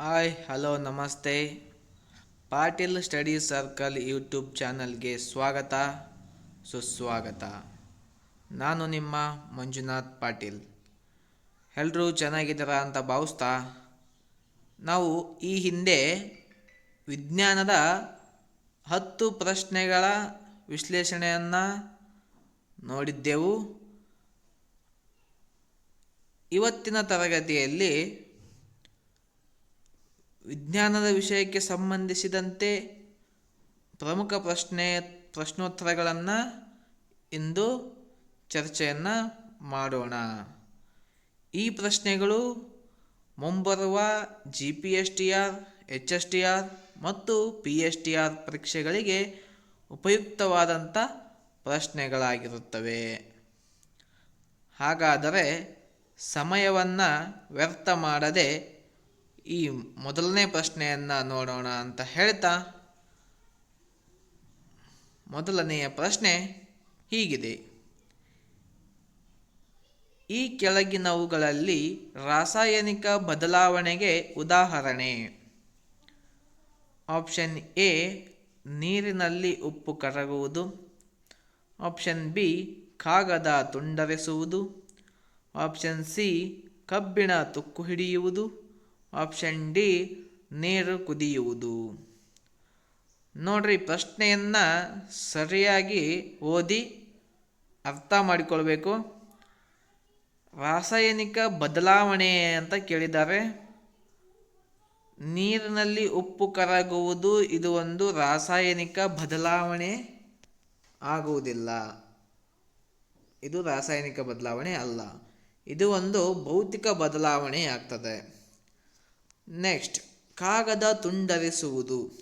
Hi, hello, ನಮಸ್ತೆ. Patil study circle YouTube ಚಾನಲ್ಗೆ ಸ್ವಾಗತ, ಸುಸ್ವಾಗತ. ನಾನು ನಿಮ್ಮ ಮಂಜುನಾಥ್ ಪಾಟೀಲ್. ಎಲ್ಲರೂ ಚೆನ್ನಾಗಿದ್ದೀರಾ ಅಂತ ಭಾವಿಸ್ತಾ? ನಾವು ಈ ಹಿಂದೆ ವಿಜ್ಞಾನದ ಹತ್ತು ಪ್ರಶ್ನೆಗಳ ವಿಶ್ಲೇಷಣೆಯನ್ನು ನೋಡಿದ್ದೆವು. ಇವತ್ತಿನ ತರಗತಿಯಲ್ಲಿ ವಿಜ್ಞಾನದ ವಿಷಯಕ್ಕೆ ಸಂಬಂಧಿಸಿದಂತೆ ಪ್ರಮುಖ ಪ್ರಶ್ನೆ, ಪ್ರಶ್ನೋತ್ತರಗಳನ್ನು ಇಂದು ಚರ್ಚೆಯನ್ನು ಮಾಡೋಣ. ಈ ಪ್ರಶ್ನೆಗಳು ಮುಂಬರುವ G P S T R H S T R ಮತ್ತು ಪಿ ಎಸ್ ಟಿ ಆರ್ ಪರೀಕ್ಷೆಗಳಿಗೆ ಉಪಯುಕ್ತವಾದಂಥ ಪ್ರಶ್ನೆಗಳಾಗಿರುತ್ತವೆ. ಹಾಗಾದರೆ ಸಮಯವನ್ನು ವ್ಯರ್ಥ ಮಾಡದೆ ಈ ಮೊದಲನೇ ಪ್ರಶ್ನೆಯನ್ನು ನೋಡೋಣ ಅಂತ ಹೇಳ್ತಾ, ಮೊದಲನೆಯ ಪ್ರಶ್ನೆ ಹೀಗಿದೆ. ಈ ಕೆಳಗಿನವುಗಳಲ್ಲಿ ರಾಸಾಯನಿಕ ಬದಲಾವಣೆಗೆ ಉದಾಹರಣೆ. ಆಪ್ಷನ್ ಎ, ನೀರಿನಲ್ಲಿ ಉಪ್ಪು ಕರಗುವುದು. ಆಪ್ಷನ್ ಬಿ, ಕಾಗದ ತುಂಡರಿಸುವುದು. ಆಪ್ಷನ್ ಸಿ, ಕಬ್ಬಿಣ ತುಕ್ಕು ಹಿಡಿಯುವುದು. ಆಪ್ಷನ್ ಡಿ ನೀರು ಕುದಿಯುವುದು. ನೋಡ್ರಿ, ಪ್ರಶ್ನೆಯನ್ನು ಸರಿಯಾಗಿ ಓದಿ ಅರ್ಥ ಮಾಡಿಕೊಳ್ಬೇಕು. ರಾಸಾಯನಿಕ ಬದಲಾವಣೆ ಅಂತ ಕೇಳಿದ್ದಾರೆ. ನೀರಿನಲ್ಲಿ ಉಪ್ಪು ಕರಗುವುದು, ಇದು ಒಂದು ರಾಸಾಯನಿಕ ಬದಲಾವಣೆ ಆಗುವುದಿಲ್ಲ. ಇದು ರಾಸಾಯನಿಕ ಬದಲಾವಣೆ ಅಲ್ಲ. ಇದು ಒಂದು ಭೌತಿಕ ಬದಲಾವಣೆ ಆಗ್ತದೆ. ನೆಕ್ಸ್ಟ್ ಕಾಗದ ತುಂಡರಿಸುವುದು.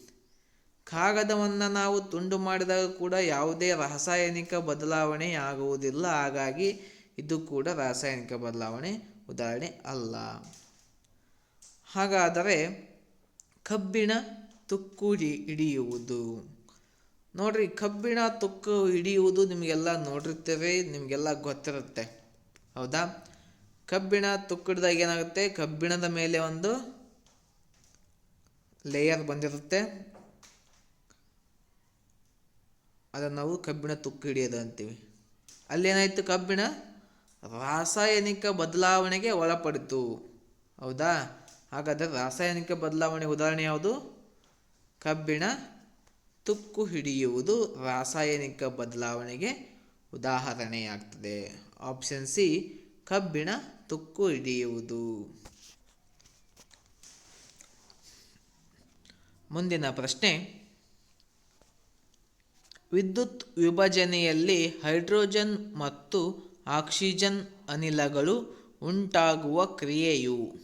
ಕಾಗದವನ್ನು ನಾವು ತುಂಡು ಮಾಡಿದಾಗ ಕೂಡ ಯಾವುದೇ ರಾಸಾಯನಿಕ ಬದಲಾವಣೆ ಆಗುವುದಿಲ್ಲ. ಹಾಗಾಗಿ ಇದು ಕೂಡ ರಾಸಾಯನಿಕ ಬದಲಾವಣೆ ಉದಾಹರಣೆ ಅಲ್ಲ. ಹಾಗಾದರೆ ಕಬ್ಬಿಣ ತುಕ್ಕು ಹಿಡಿಯುವುದು. ನೋಡ್ರಿ, ಕಬ್ಬಿಣ ತುಕ್ಕು ಹಿಡಿಯುವುದು ನಿಮಗೆಲ್ಲ ನೋಡಿರ್ತೇವೆ, ನಿಮಗೆಲ್ಲ ಗೊತ್ತಿರುತ್ತೆ. ಹೌದಾ? ಕಬ್ಬಿಣ ತುಕ್ಕಿಡ್ದಾಗ ಏನಾಗುತ್ತೆ? ಕಬ್ಬಿಣದ ಮೇಲೆ ಒಂದು ಲೇಯರ್ ಬಂದಿರುತ್ತೆ. ಅದನ್ನು ನಾವು ಕಬ್ಬಿಣ ತುಕ್ಕು ಹಿಡಿಯೋದು ಅಂತೀವಿ. ಅಲ್ಲೇನಾಯಿತು ಕಬ್ಬಿಣ? ರಾಸಾಯನಿಕ ಬದಲಾವಣೆಗೆ ಒಳಪಡಿತು. ಹೌದಾ? ಹಾಗಾದರೆ ರಾಸಾಯನಿಕ ಬದಲಾವಣೆ ಉದಾಹರಣೆ ಯಾವುದು? ಕಬ್ಬಿಣ ತುಕ್ಕು ಹಿಡಿಯುವುದು ರಾಸಾಯನಿಕ ಬದಲಾವಣೆಗೆ ಉದಾಹರಣೆಯಾಗ್ತದೆ. ಆಪ್ಷನ್ ಸಿ ಕಬ್ಬಿಣ ತುಕ್ಕು ಹಿಡಿಯುವುದು. ಮುಂದಿನ ಪ್ರಶ್ನೆ. ವಿದ್ಯುತ್ ವಿಭಜನೆಯಲ್ಲಿ ಹೈಡ್ರೋಜನ್ ಮತ್ತು ಆಕ್ಸಿಜನ್ ಅನಿಲಗಳು ಉಂಟಾಗುವ ಕ್ರಿಯೆಯು?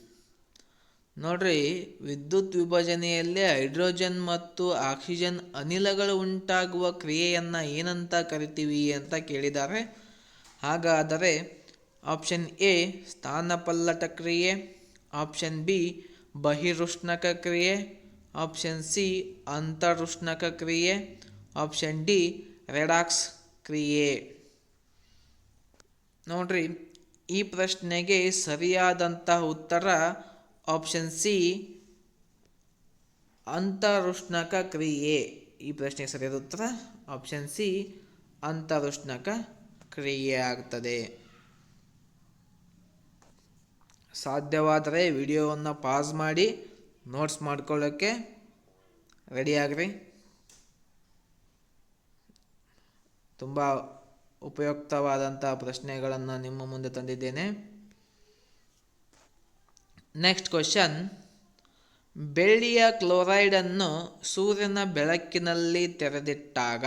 ನೋಡ್ರಿ, ವಿದ್ಯುತ್ ವಿಭಜನೆಯಲ್ಲಿ ಹೈಡ್ರೋಜನ್ ಮತ್ತು ಆಕ್ಸಿಜನ್ ಅನಿಲಗಳು ಉಂಟಾಗುವ ಕ್ರಿಯೆಯನ್ನು ಏನಂತ ಕರಿತೀವಿ ಅಂತ ಕೇಳಿದ್ದಾರೆ. ಹಾಗಾದರೆ ಆಪ್ಷನ್ ಎ, ಸ್ಥಾನಪಲ್ಲಟ ಕ್ರಿಯೆ. ಆಪ್ಷನ್ ಬಿ, ಬಹಿರುಷ್ಣಕ ಕ್ರಿಯೆ. ಆಪ್ಷನ್ ಸಿ ಅಂತರುಷ್ಣಕ ಕ್ರಿಯೆ ಆಪ್ಷನ್ ಡಿ ರೆಡಾಕ್ಸ್ ಕ್ರಿಯೆ ನೋಡ್ರಿ, ಈ ಪ್ರಶ್ನೆಗೆ ಸರಿಯಾದಂತಹ ಉತ್ತರ ಆಪ್ಷನ್ ಸಿ ಅಂತರುಷ್ಣಕ ಕ್ರಿಯೆ ಈ ಪ್ರಶ್ನೆಗೆ ಸರಿಯಾದ ಉತ್ತರ ಆಪ್ಷನ್ ಸಿ ಅಂತರುಷ್ಣಕ ಕ್ರಿಯೆ ಆಗ್ತದೆ. ಸಾಧ್ಯವಾದರೆ ವಿಡಿಯೋವನ್ನು ಪಾಸ್ ಮಾಡಿ. ನೋಟ್ಸ್ ಮಾಡ್ಕೊಳ್ಳೋಕ್ಕೆ ರೆಡಿಯಾಗ್ರಿ ತುಂಬ ಉಪಯುಕ್ತವಾದಂಥ ಪ್ರಶ್ನೆಗಳನ್ನು ನಿಮ್ಮ ಮುಂದೆ ತಂದಿದ್ದೇನೆ. ನೆಕ್ಸ್ಟ್ ಕ್ವಶನ್ ಬೆಳ್ಳಿಯ ಕ್ಲೋರೈಡನ್ನು ಸೂರ್ಯನ ಬೆಳಕಿನಲ್ಲಿ ತೆರೆದಿಟ್ಟಾಗ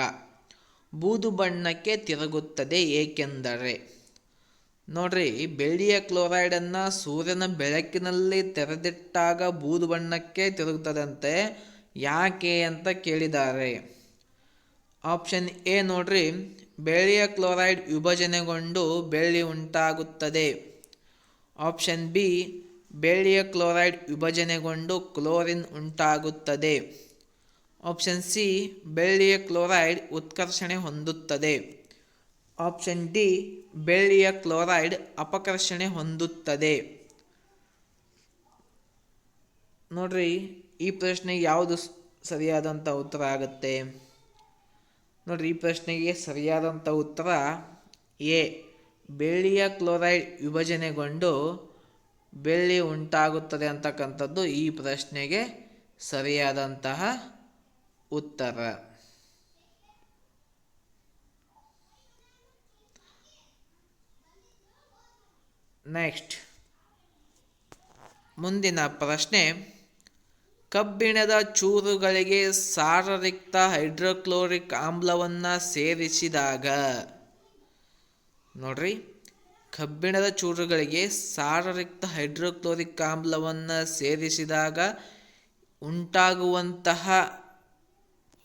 ಬೂದು ಬಣ್ಣಕ್ಕೆ ತಿರುಗುತ್ತದೆ ಏಕೆಂದರೆ ನೋಡ್ರಿ, ಬೆಳ್ಳಿಯ ಕ್ಲೋರೈಡನ್ನು ಸೂರ್ಯನ ಬೆಳಕಿನಲ್ಲಿ ತೆರೆದಿಟ್ಟಾಗ ಬೂದು ಬಣ್ಣಕ್ಕೆ ತಿರುಗುತ್ತದಂತೆ ಯಾಕೆ ಅಂತ ಕೇಳಿದ್ದಾರೆ. ಆಪ್ಷನ್ ಎ ನೋಡ್ರಿ, ಬೆಳ್ಳಿಯ ಕ್ಲೋರೈಡ್ ವಿಭಜನೆಗೊಂಡು ಬೆಳ್ಳಿ ಉಂಟಾಗುತ್ತದೆ. ಆಪ್ಷನ್ ಬಿ, ಬೆಳ್ಳಿಯ ಕ್ಲೋರೈಡ್ ವಿಭಜನೆಗೊಂಡು ಕ್ಲೋರಿನ್ ಉಂಟಾಗುತ್ತದೆ. ಆಪ್ಷನ್ ಸಿ, ಬೆಳ್ಳಿಯ ಕ್ಲೋರೈಡ್ ಉತ್ಕರ್ಷಣೆ ಹೊಂದುತ್ತದೆ. ಆಪ್ಷನ್ ಡಿ, ಬೆಳ್ಳಿಯ ಕ್ಲೋರೈಡ್ ಅಪಕರ್ಷಣೆ ಹೊಂದುತ್ತದೆ. ನೋಡ್ರಿ, ಈ ಪ್ರಶ್ನೆ ಯಾವುದು ಸರಿಯಾದಂಥ ಉತ್ತರ ಆಗುತ್ತೆ? ನೋಡ್ರಿ, ಈ ಪ್ರಶ್ನೆಗೆ ಸರಿಯಾದಂಥ ಉತ್ತರ ಎ. ಬೆಳ್ಳಿಯ ಕ್ಲೋರೈಡ್ ವಿಭಜನೆಗೊಂಡು ಬೆಳ್ಳಿ ಉಂಟಾಗುತ್ತದೆ ಅಂತಕ್ಕಂಥದ್ದು ಈ ಪ್ರಶ್ನೆಗೆ ಸರಿಯಾದಂತಹ ಉತ್ತರ. ನೆಕ್ಸ್ಟ್ ಮುಂದಿನ ಪ್ರಶ್ನೆ, ಕಬ್ಬಿಣದ ಚೂರುಗಳಿಗೆ ಸಾರರಿಕ್ತ ಹೈಡ್ರೋಕ್ಲೋರಿಕ್ ಆಮ್ಲವನ್ನು ಸೇರಿಸಿದಾಗ, ನೋಡ್ರಿ, ಕಬ್ಬಿಣದ ಚೂರುಗಳಿಗೆ ಸಾರರಿಕ್ತ ಹೈಡ್ರೋಕ್ಲೋರಿಕ್ ಆಮ್ಲವನ್ನು ಸೇರಿಸಿದಾಗ ಉಂಟಾಗುವಂತಹ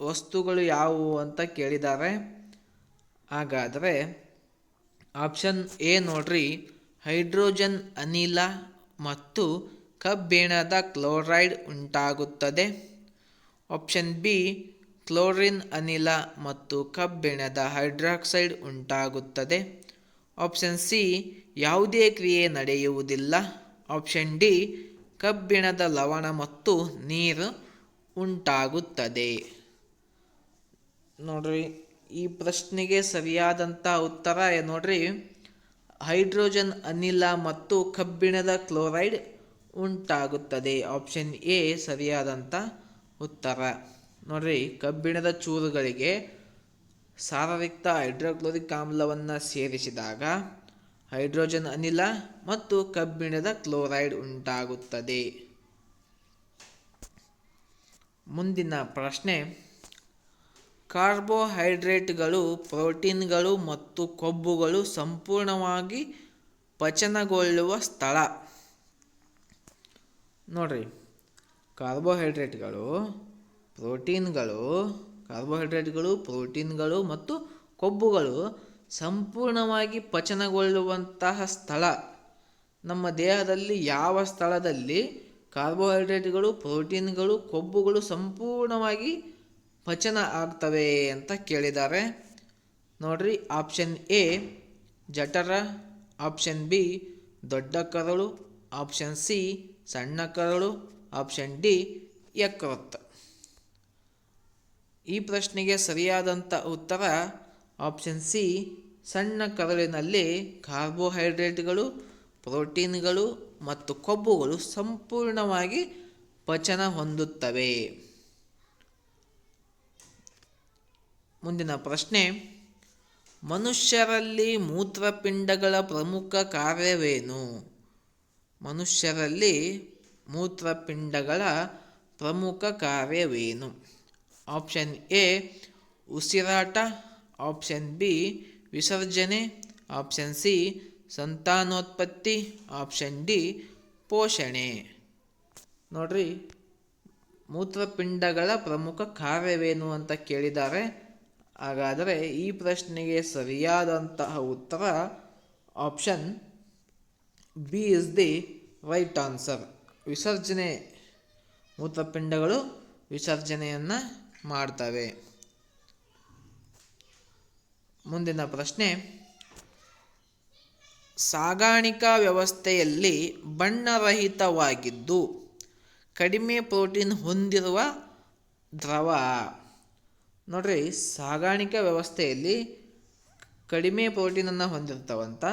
ವಸ್ತುಗಳು ಯಾವುವು ಅಂತ ಕೇಳಿದ್ದಾರೆ ಹಾಗಾದರೆ ಆಪ್ಷನ್ ಎ ನೋಡ್ರಿ ಹೈಡ್ರೋಜನ್ ಅನಿಲ ಮತ್ತು ಕಬ್ಬಿಣದ ಕ್ಲೋರೈಡ್ ಉಂಟಾಗುತ್ತದೆ. ಆಪ್ಷನ್ ಬಿ, ಕ್ಲೋರಿನ್ ಅನಿಲ ಮತ್ತು ಕಬ್ಬಿಣದ ಹೈಡ್ರಾಕ್ಸೈಡ್ ಉಂಟಾಗುತ್ತದೆ. ಆಪ್ಷನ್ ಸಿ, ಯಾವುದೇ ಕ್ರಿಯೆ ನಡೆಯುವುದಿಲ್ಲ. ಆಪ್ಷನ್ ಡಿ, ಕಬ್ಬಿಣದ ಲವಣ ಮತ್ತು ನೀರು ಉಂಟಾಗುತ್ತದೆ. ನೋಡ್ರಿ, ಈ ಪ್ರಶ್ನೆಗೆ ಸರಿಯಾದಂಥ ಉತ್ತರ ನೋಡ್ರಿ. ಹೈಡ್ರೋಜನ್ ಅನಿಲ ಮತ್ತು ಕಬ್ಬಿಣದ ಕ್ಲೋರೈಡ್ ಉಂಟಾಗುತ್ತದೆ. ಆಪ್ಷನ್ ಎ ಸರಿಯಾದಂಥ ಉತ್ತರ. ನೋಡ್ರಿ, ಕಬ್ಬಿಣದ ಚೂರುಗಳಿಗೆ ಸಾರರಿಕ್ತ ಹೈಡ್ರೋಕ್ಲೋರಿಕ್ ಆಮ್ಲವನ್ನು ಸೇರಿಸಿದಾಗ ಹೈಡ್ರೋಜನ್ ಅನಿಲ ಮತ್ತು ಕಬ್ಬಿಣದ ಕ್ಲೋರೈಡ್ ಉಂಟಾಗುತ್ತದೆ. ಮುಂದಿನ ಪ್ರಶ್ನೆ ಕಾರ್ಬೋಹೈಡ್ರೇಟ್ಗಳು, ಪ್ರೋಟೀನ್ಗಳು ಮತ್ತು ಕೊಬ್ಬುಗಳು ಸಂಪೂರ್ಣವಾಗಿ ಪಚನಗೊಳ್ಳುವ ಸ್ಥಳ. ನೋಡ್ರಿ, ಕಾರ್ಬೋಹೈಡ್ರೇಟ್ಗಳು, ಪ್ರೋಟೀನ್ಗಳು ಕಾರ್ಬೋಹೈಡ್ರೇಟ್ಗಳು, ಪ್ರೋಟೀನ್ಗಳು ಮತ್ತು ಕೊಬ್ಬುಗಳು ಸಂಪೂರ್ಣವಾಗಿ ಪಚನಗೊಳ್ಳುವಂತಹ ಸ್ಥಳ. ನಮ್ಮ ದೇಹದಲ್ಲಿ ಯಾವ ಸ್ಥಳದಲ್ಲಿ ಕಾರ್ಬೋಹೈಡ್ರೇಟ್ಗಳು, ಪ್ರೋಟೀನ್ಗಳು, ಕೊಬ್ಬುಗಳು ಸಂಪೂರ್ಣವಾಗಿ ಪಚನ ಆಗ್ತವೆ ಅಂತ ಕೇಳಿದ್ದಾರೆ. ನೋಡ್ರಿ ಆಪ್ಷನ್ ಎ ಜಠರ ಆಪ್ಷನ್ ಬಿ ದೊಡ್ಡ ಕರಳು ಆಪ್ಷನ್ ಸಿ ಸಣ್ಣ ಕರಳು ಆಪ್ಷನ್ ಡಿ ಯಕೃತ್. ಈ ಪ್ರಶ್ನೆಗೆ ಸರಿಯಾದಂಥ ಉತ್ತರ ಆಪ್ಷನ್ ಸಿ ಸಣ್ಣ ಕರಳಿನಲ್ಲಿ ಕಾರ್ಬೋಹೈಡ್ರೇಟ್ಗಳು, ಪ್ರೋಟೀನ್ಗಳು ಮತ್ತು ಕೊಬ್ಬುಗಳು ಸಂಪೂರ್ಣವಾಗಿ ಪಚನ ಹೊಂದುತ್ತವೆ. ಮುಂದಿನ ಪ್ರಶ್ನೆ, ಮನುಷ್ಯರಲ್ಲಿ ಮೂತ್ರಪಿಂಡಗಳ ಪ್ರಮುಖ ಕಾರ್ಯವೇನು? ಮನುಷ್ಯರಲ್ಲಿ ಮೂತ್ರಪಿಂಡಗಳ ಪ್ರಮುಖ ಕಾರ್ಯವೇನು? ಆಪ್ಷನ್ ಎ, ಉಸಿರಾಟ. ಆಪ್ಷನ್ ಬಿ, ವಿಸರ್ಜನೆ. ಆಪ್ಷನ್ ಸಿ, ಸಂತಾನೋತ್ಪತ್ತಿ. ಆಪ್ಷನ್ ಡಿ, ಪೋಷಣೆ. ನೋಡ್ರಿ, ಮೂತ್ರಪಿಂಡಗಳ ಪ್ರಮುಖ ಕಾರ್ಯವೇನು ಅಂತ ಕೇಳಿದ್ದಾರೆ. ಹಾಗಾದರೆ ಈ ಪ್ರಶ್ನೆಗೆ ಸರಿಯಾದಂತಹ ಉತ್ತರ option B is the right answer ವಿಸರ್ಜನೆ ಮೂತ್ರಪಿಂಡಗಳು ವಿಸರ್ಜನೆಯನ್ನು ಮಾಡ್ತವೆ. ಮುಂದಿನ ಪ್ರಶ್ನೆ, ಸಾಗಾಣಿಕಾ ವ್ಯವಸ್ಥೆಯಲ್ಲಿ ಬಣ್ಣರಹಿತವಾಗಿದ್ದು ಕಡಿಮೆ ಪ್ರೋಟೀನ್ ಹೊಂದಿರುವ ದ್ರವ ನೋಡ್ರಿ, ಸಾಗಾಣಿಕಾ ವ್ಯವಸ್ಥೆಯಲ್ಲಿ ಕಡಿಮೆ ಪ್ರೋಟೀನನ್ನು ಹೊಂದಿರ್ತವಂಥ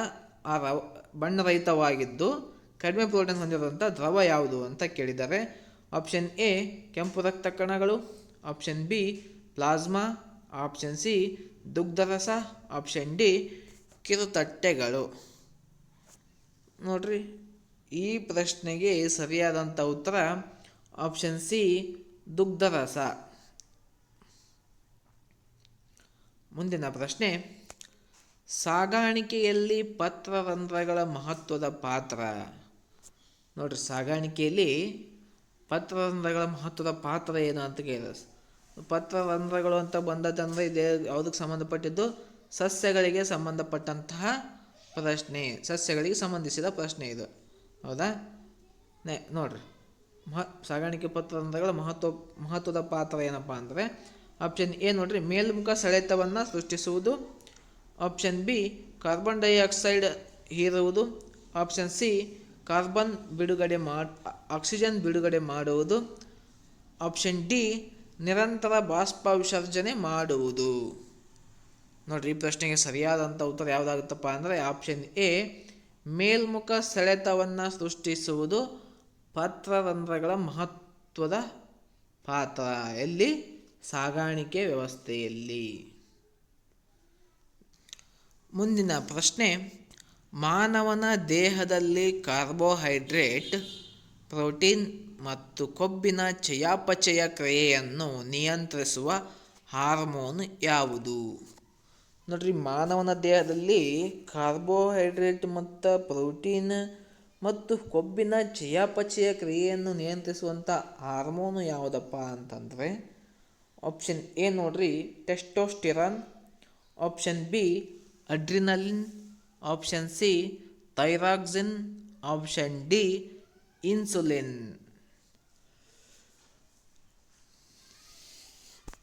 ಆ ರವ ಬಣ್ಣರಹಿತವಾಗಿದ್ದು ಕಡಿಮೆ ಪ್ರೋಟೀನ್ ಹೊಂದಿರುವಂಥ ದ್ರವ ಯಾವುದು ಅಂತ ಕೇಳಿದ್ದಾರೆ ಆಪ್ಷನ್ ಎ ಕೆಂಪು ರಕ್ತ ಕಣಗಳು, option B plasma, option C ದುಗ್ಧರಸ option D ಕಿರುತಟ್ಟೆಗಳು. ನೋಡ್ರಿ, ಈ ಪ್ರಶ್ನೆಗೆ ಸರಿಯಾದಂಥ ಉತ್ತರ ಆಪ್ಷನ್ ಸಿ ದುಗ್ಧರಸ ಮುಂದಿನ ಪ್ರಶ್ನೆ, ಸಾಗಾಣಿಕೆಯಲ್ಲಿ ಪತ್ರರಂಧ್ರಗಳ ಮಹತ್ವದ ಪಾತ್ರ. ನೋಡ್ರಿ, ಸಾಗಾಣಿಕೆಯಲ್ಲಿ ಪತ್ರರಂಧ್ರಗಳ ಮಹತ್ವದ ಪಾತ್ರ ಏನು ಅಂತ ಕೇಳಿದ್ರೆ. ಪತ್ರರಂಧ್ರಗಳು ಅಂತ ಬಂದದಂದರೆ ಇದೇ ಯಾವುದಕ್ಕೆ ಸಂಬಂಧಪಟ್ಟಿದ್ದು? ಸಸ್ಯಗಳಿಗೆ ಸಂಬಂಧಪಟ್ಟಂತಹ ಪ್ರಶ್ನೆ, ಸಸ್ಯಗಳಿಗೆ ಸಂಬಂಧಿಸಿದ ಪ್ರಶ್ನೆ ಇದು. ಹೌದಾ? ನೆ, ನೋಡ್ರಿ, ಮಹ, ಸಾಗಾಣಿಕೆ ಪತ್ರರಂಧ್ರಗಳ ಮಹತ್ವ, ಮಹತ್ವದ ಪಾತ್ರ ಏನಪ್ಪ ಅಂದರೆ ಆಪ್ಷನ್ ಎ ನೋಡ್ರಿ, ಮೇಲ್ಮುಖ ಸೆಳೆತವನ್ನು ಸೃಷ್ಟಿಸುವುದು. ಆಪ್ಷನ್ ಬಿ ಕಾರ್ಬನ್ ಡೈಆಕ್ಸೈಡ್ ಹೀರುವುದು. ಆಪ್ಷನ್ ಸಿ ಕಾರ್ಬನ್ ಬಿಡುಗಡೆ ಮಾಡಿ ಆಕ್ಸಿಜನ್ ಬಿಡುಗಡೆ ಮಾಡುವುದು. ಆಪ್ಷನ್ ಡಿ ನಿರಂತರ ಬಾಷ್ಪ ವಿಸರ್ಜನೆ ಮಾಡುವುದು. ನೋಡ್ರಿ, ಈ ಪ್ರಶ್ನೆಗೆ ಸರಿಯಾದಂಥ ಉತ್ತರ ಯಾವುದಾಗುತ್ತಪ್ಪ ಅಂದರೆ ಆಪ್ಷನ್ ಎ ಮೇಲ್ಮುಖ ಸೆಳೆತವನ್ನು ಸೃಷ್ಟಿಸುವುದು ಪಾತ್ರರಂಧ್ರಗಳ ಮಹತ್ವದ ಪಾತ್ರ. ಎಲ್ಲಿ? ಸಾಗಾಣಿಕೆ ವ್ಯವಸ್ಥೆಯಲ್ಲಿ. ಮುಂದಿನ ಪ್ರಶ್ನೆ, ಮಾನವನ ದೇಹದಲ್ಲಿ ಕಾರ್ಬೋಹೈಡ್ರೇಟ್, ಪ್ರೋಟೀನ್ ಮತ್ತು ಕೊಬ್ಬಿನ ಚಯಾಪಚಯ ಕ್ರಿಯೆಯನ್ನು ನಿಯಂತ್ರಿಸುವ ಹಾರ್ಮೋನ್ ಯಾವುದು? ನೋಡ್ರಿ, ಮಾನವನ ದೇಹದಲ್ಲಿ ಕಾರ್ಬೋಹೈಡ್ರೇಟ್ ಮತ್ತು ಪ್ರೋಟೀನ್ ಮತ್ತು ಕೊಬ್ಬಿನ ಚಯಾಪಚಯ ಕ್ರಿಯೆಯನ್ನು ನಿಯಂತ್ರಿಸುವಂಥ ಹಾರ್ಮೋನು ಯಾವುದಪ್ಪ ಅಂತಂದರೆ ಆಪ್ಷನ್ ಎ ನೋಡ್ರಿ testosterone option B adrenaline option C thyroxine option D insulin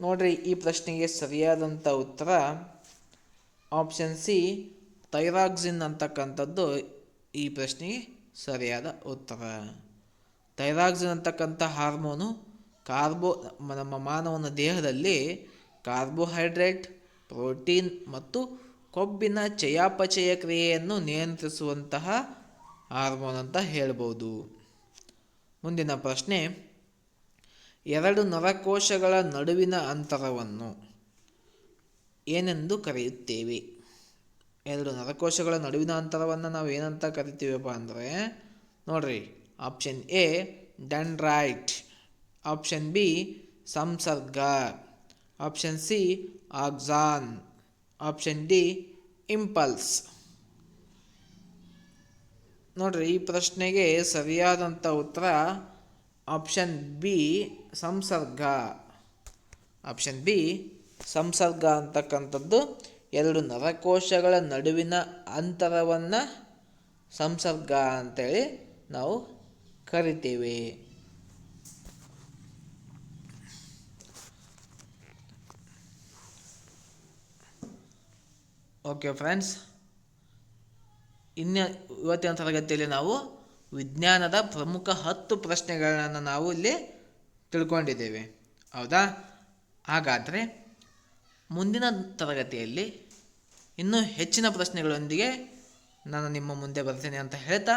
ನೋಡ್ರಿ, ಈ ಪ್ರಶ್ನೆಗೆ ಸರಿಯಾದಂಥ ಉತ್ತರ. ಆಪ್ಷನ್ ಸಿ ಥೈರಾಕ್ಸಿನ್ ಅಂತಕ್ಕಂಥದ್ದು ಈ ಪ್ರಶ್ನೆಗೆ ಸರಿಯಾದ ಉತ್ತರ. ಥೈರಾಕ್ಸಿನ್ ಅಂತಕ್ಕಂಥ ಹಾರ್ಮೋನು ಕಾರ್ಬೋ, ನಮ್ಮ ಮಾನವನ ದೇಹದಲ್ಲಿ ಕಾರ್ಬೋಹೈಡ್ರೇಟ್, ಪ್ರೋಟೀನ್ ಮತ್ತು ಕೊಬ್ಬಿನ ಚಯಾಪಚಯ ಕ್ರಿಯೆಯನ್ನು ನಿಯಂತ್ರಿಸುವಂತಹ ಹಾರ್ಮೋನ್ ಅಂತ ಹೇಳ್ಬೋದು. ಮುಂದಿನ ಪ್ರಶ್ನೆ, ಎರಡು ನರಕೋಶಗಳ ನಡುವಿನ ಅಂತರವನ್ನು ಏನೆಂದು ಕರೆಯುತ್ತೇವೆ? ಎರಡು ನರಕೋಶಗಳ ನಡುವಿನ ಅಂತರವನ್ನು ನಾವು ಏನಂತ ಕರಿತೀವಪ್ಪ ಅಂದರೆ, ನೋಡ್ರಿ option A dendrite option B ಸಂಸರ್ಗ option C axon option D impulse ನೋಡ್ರಿ, ಈ ಪ್ರಶ್ನೆಗೆ ಸರಿಯಾದಂಥ ಉತ್ತರ ಆಪ್ಷನ್ ಬಿ ಸಂಸರ್ಗ ಆಪ್ಷನ್ ಬಿ ಸಂಸರ್ಗ ಅಂತಕ್ಕಂಥದ್ದು ಎರಡು ನರಕೋಶಗಳ ನಡುವಿನ ಅಂತರವನ್ನು ಸಂಸರ್ಗ ಅಂತೇಳಿ ನಾವು ಕರಿತೀವಿ. ಓಕೆ ಫ್ರೆಂಡ್ಸ್ ಇನ್ನು ಇವತ್ತಿನ ತರಗತಿಯಲ್ಲಿ ನಾವು ವಿಜ್ಞಾನದ ಪ್ರಮುಖ ಹತ್ತು ಪ್ರಶ್ನೆಗಳನ್ನು ನಾವು ಇಲ್ಲಿ ತಿಳ್ಕೊಂಡಿದ್ದೇವೆ. ಹೌದಾ? ಹಾಗಾದರೆ ಮುಂದಿನ ತರಗತಿಯಲ್ಲಿ ಇನ್ನೂ ಹೆಚ್ಚಿನ ಪ್ರಶ್ನೆಗಳೊಂದಿಗೆ ನಾನು ನಿಮ್ಮ ಮುಂದೆ ಬರ್ತೇನೆ ಅಂತ ಹೇಳ್ತಾ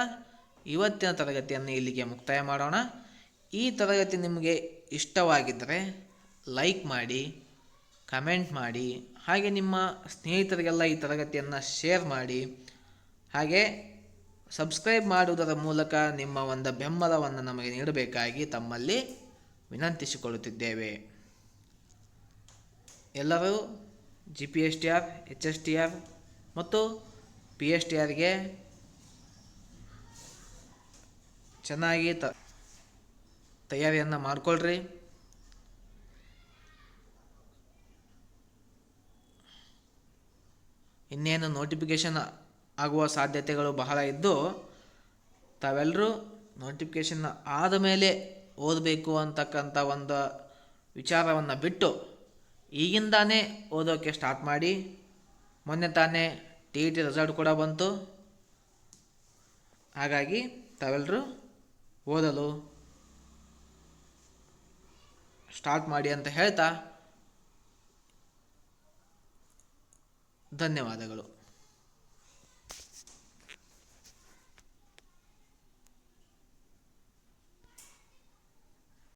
ಇವತ್ತಿನ ತರಗತಿಯನ್ನು ಇಲ್ಲಿಗೆ ಮುಕ್ತಾಯ ಮಾಡೋಣ. ಈ ತರಗತಿ ನಿಮಗೆ ಇಷ್ಟವಾಗಿದ್ದರೆ ಲೈಕ್ ಮಾಡಿ, ಕಮೆಂಟ್ ಮಾಡಿ ಹಾಗೆ ನಿಮ್ಮ ಸ್ನೇಹಿತರಿಗೆಲ್ಲ ಈ ತರಗತಿಯನ್ನು ಶೇರ್ ಮಾಡಿ. ಹಾಗೆ ಸಬ್ಸ್ಕ್ರೈಬ್ ಮಾಡುವುದರ ಮೂಲಕ ನಿಮ್ಮ ಒಂದು ಬೆಂಬಲವನ್ನು ನಮಗೆ ನೀಡಬೇಕಾಗಿ ತಮ್ಮಲ್ಲಿ ವಿನಂತಿಸಿಕೊಳ್ಳುತ್ತಿದ್ದೇವೆ. ಎಲ್ಲರೂ G P S T R H S T R ಮತ್ತು ಪಿ ಎಸ್ ಟಿ ಆರ್ಗೆ ಚೆನ್ನಾಗಿ ತ, ತಯಾರಿಯನ್ನು ಮಾಡಿಕೊಳ್ಳ್ರಿ ಇನ್ನೇನು ನೋಟಿಫಿಕೇಷನ್ ಆಗುವ ಸಾಧ್ಯತೆಗಳು ಬಹಳ ಇದ್ದು ತಾವೆಲ್ಲರೂ ನೋಟಿಫಿಕೇಷನ್ ಆದ ಮೇಲೆ ಓದಬೇಕು ಅಂತಕ್ಕಂಥ ಒಂದು ವಿಚಾರವನ್ನು ಬಿಟ್ಟು ಈಗಿಂದಾನೇ ಓದೋಕ್ಕೆ ಸ್ಟಾರ್ಟ್ ಮಾಡಿ. ಮೊನ್ನೆ ತಾನೇ ಟಿ ಇ ಟಿ ರಿಸಲ್ಟ್ ಕೂಡ ಬಂತು. ಹಾಗಾಗಿ ತಾವೆಲ್ಲರೂ ಓದಲು ಸ್ಟಾರ್ಟ್ ಮಾಡಿ ಅಂತ ಹೇಳ್ತಾ ಧನ್ಯವಾದಗಳು.